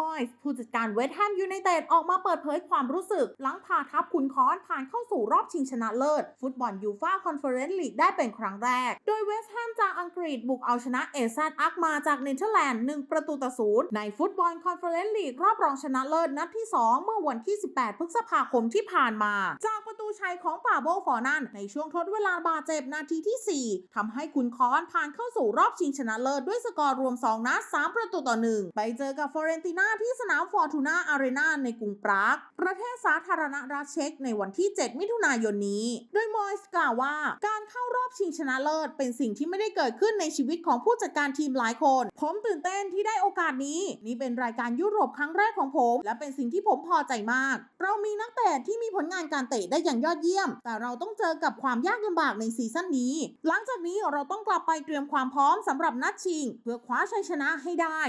มอยส์ผู้จัดการเวสต์แฮมยูไนเต็ดออกมาเปิดเผยความรู้สึก หลังพาทัพขุนค้อนผ่านเข้าสู่รอบชิงชนะเลิศ ฟุตบอลยูฟาคอนเฟอเรนซ์ลีกได้เป็นครั้งแรก โดยเวสต์แฮมจากอังกฤษบุกเอาชนะเอซันอักมาจากเนเธอร์แลนด์1ประตูต่อศูนย์ในฟุตบอลคอนเฟอเรนซ์ลีกรอบรองชนะเลิศนัดที่ 2 เมื่อวันที่ 18 พฤษภาคมที่ผ่านมา จากป ชัยของป่าโบฟอร์นันในช่วงทดเวลาบาดเจ็บนาทีที่ 4ทำให้ขุนคอนผ่านเข้าสู่รอบชิงชนะเลิศด้วยสกอร์รวม 2 นัด 3 ประตูต่อ 1 ไปเจอกับฟอเรนติน่าที่สนามฟอร์ตูน่าอารีนาในกรุงปราก ประเทศสาธารณรัฐเช็กในวันที่ 7 มิถุนายนนี้ โดยมอยส์กล่าวว่า การเข้ารอบชิงชนะเลิศ เป็นสิ่งที่ไม่ได้เกิดขึ้นในชีวิตของผู้จัดการทีมหลายคน ผมตื่นเต้นที่ได้โอกาสนี้ นี่เป็นรายการยุโรปครั้งแรกของผม และเป็นสิ่งที่ผมพอใจมาก เรามีนักเตะที่มีผลงานการเตะได้อย่างยอดเยี่ยม แต่เราต้องเจอกับความยากลำบากในซีซั่นนี้ หลังจากนี้เราต้องกลับไปเตรียมความพร้อมสำหรับนัดชิง เพื่อคว้าชัยชนะให้ได้